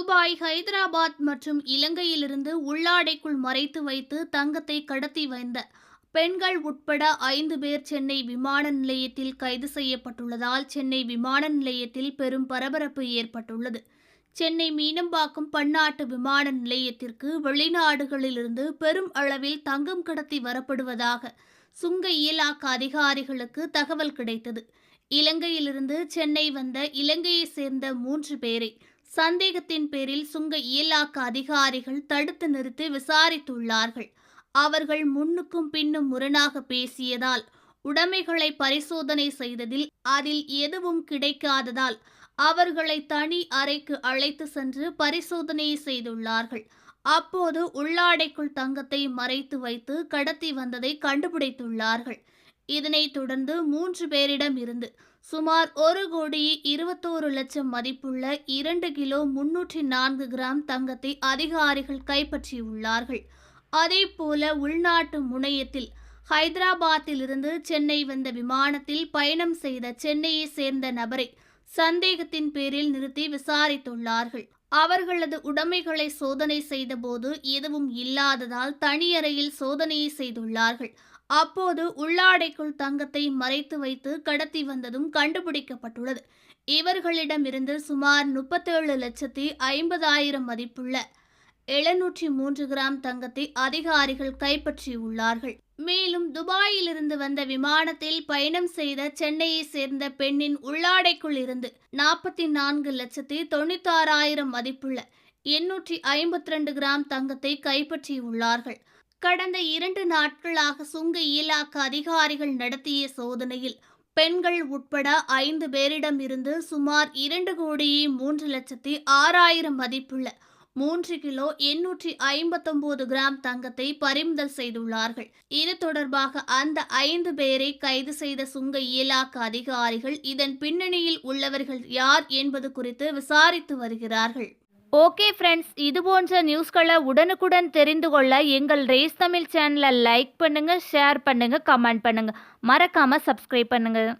Dubai Hyderabad மற்றும் இலங்கையிலிருந்து உள்ளாடைக்குள் மறைத்து வைத்து தங்கத்தை கடத்தி வந்த பெண்கள் உட்பட ஐந்து பேர் சென்னை விமான நிலையத்தில் கைது செய்யப்பட்டுள்ளதால் சென்னை விமான நிலையத்தில் பெரும் பரபரப்பு ஏற்பட்டுள்ளது. சென்னை மீனம்பாக்கம் பன்னாட்டு விமான நிலையத்திற்கு வெளிநாடுகளிலிருந்து பெரும் அளவில் தங்கம் கடத்தி வரப்படுவதாக சுங்க இயலாக்க அதிகாரிகளுக்கு தகவல் கிடைத்தது. இலங்கையிலிருந்து சென்னை வந்த இலங்கையைச் சேர்ந்த மூன்று பேரை சந்தேகத்தின் பேரில் சுங்க இயலாக்க அதிகாரிகள் தடுத்து நிறுத்தி விசாரித்துள்ளார்கள். அவர்கள் முன்னுக்கும் பின்னும் முரணாக பேசியதால் உடைமைகளை பரிசோதனை செய்ததில் அதில் எதுவும் கிடைக்காததால் அவர்களை தனி அறைக்கு அழைத்து சென்று பரிசோதனை செய்துள்ளார்கள். அப்போது உள்ளாடைக்குள் தங்கத்தை மறைத்து வைத்து கடத்தி வந்ததை கண்டுபிடித்துள்ளார்கள். இதனைத் தொடர்ந்து மூன்று பேரிடம் இருந்து சுமார் ஒரு கோடி இருபத்தோரு லட்சம் மதிப்புள்ள இரண்டு கிலோ முன்னூற்றி நான்கு கிராம் தங்கத்தை அதிகாரிகள் கைப்பற்றியுள்ளார்கள். அதேபோல உள்நாட்டு முனையத்தில் ஹைதராபாத்திலிருந்து சென்னை வந்த விமானத்தில் பயணம் செய்த சென்னையை சேர்ந்த நபரை சந்தேகத்தின் பேரில் நிறுத்தி விசாரித்துள்ளார்கள். அவர்களது உடைமைகளை சோதனை செய்தபோது எதுவும் இல்லாததால் தனியறையில் சோதனையை செய்துள்ளார்கள். அப்போது உள்ளாடைக்குள் தங்கத்தை மறைத்து வைத்து கடத்தி வந்ததும் கண்டுபிடிக்கப்பட்டுள்ளது. இவர்களிடமிருந்து சுமார் முப்பத்தேழு லட்சத்தி ஐம்பதாயிரம் மதிப்புள்ள எழுநூற்றி மூன்று கிராம் தங்கத்தை அதிகாரிகள் கைப்பற்றியுள்ளார்கள். மேலும் துபாயிலிருந்து வந்த விமானத்தில் பயணம் செய்த சென்னையை சேர்ந்த பெண்ணின் உள்ளாடைக்குள் இருந்து நாற்பத்தி நான்கு லட்சத்தி தொண்ணூத்தாறாயிரம் மதிப்புள்ள எண்ணூற்றி ஐம்பத்தி ரெண்டு கிராம் தங்கத்தை கைப்பற்றியுள்ளார்கள். கடந்த இரண்டு நாட்களாக சுங்க இயலாக்க அதிகாரிகள் நடத்திய சோதனையில் பெண்கள் உட்பட ஐந்து பேரிடம் இருந்து சுமார் இரண்டு கோடியே மூன்று லட்சத்தி ஆறாயிரம் மதிப்புள்ள மூன்று கிலோ எண்ணூற்றி ஐம்பத்தொன்பது கிராம் தங்கத்தை பறிமுதல் செய்துள்ளார்கள். இது தொடர்பாக அந்த ஐந்து பேரை கைது செய்த சுங்க இலாக்க அதிகாரிகள் இதன் பின்னணியில் உள்ளவர்கள் யார் என்பது குறித்து விசாரித்து வருகிறார்கள். ஓகே ஃப்ரெண்ட்ஸ் இது போன்ற நியூஸ்களை உடனுக்குடன் தெரிந்து கொள்ள எங்கள் ரேஸ் தமிழ் சேனலை லைக் பண்ணுங்கள் ஷேர் பண்ணுங்கள் கமெண்ட் பண்ணுங்கள் மறக்காமல் சப்ஸ்கிரைப் பண்ணுங்கள்